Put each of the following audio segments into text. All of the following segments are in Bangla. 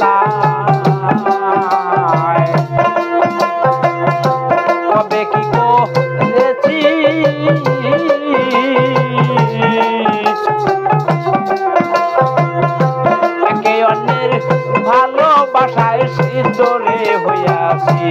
খাতায় কবে কি করেছি? একে অন্যের ভালোবাসায় সিদ্ধরে হইয়াছি।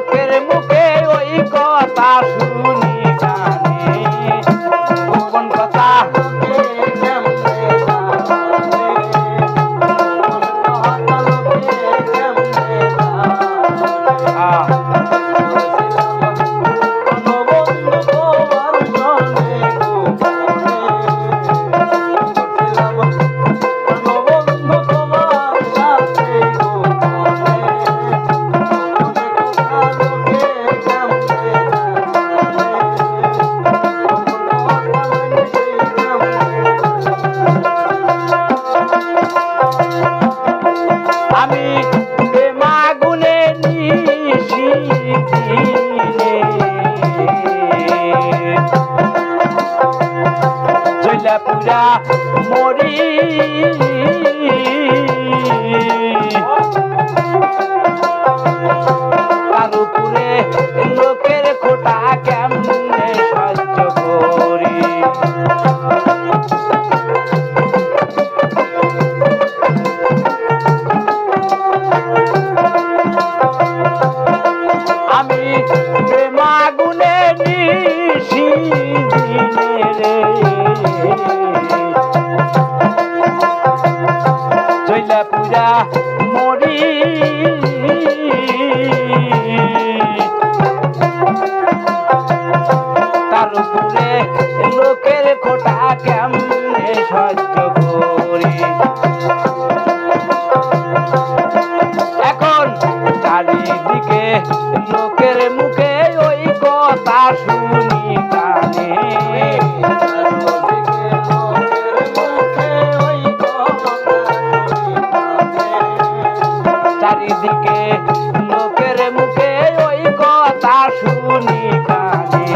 শুনি কানে।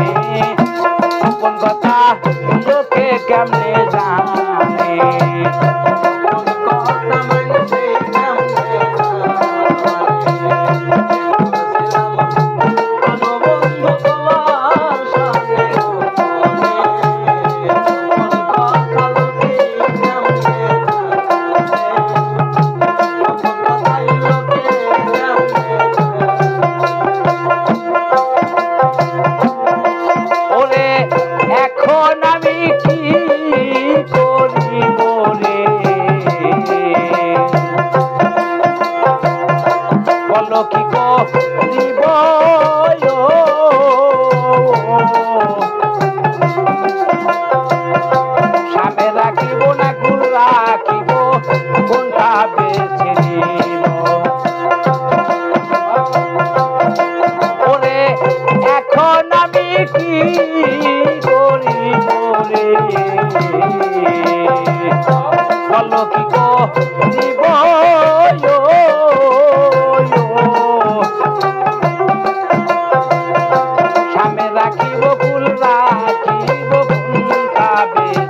কোন কথা লোকে কেমনে জানে? বলো কি করিব সামনে রাখিব না কোনটা বেশ? যাবে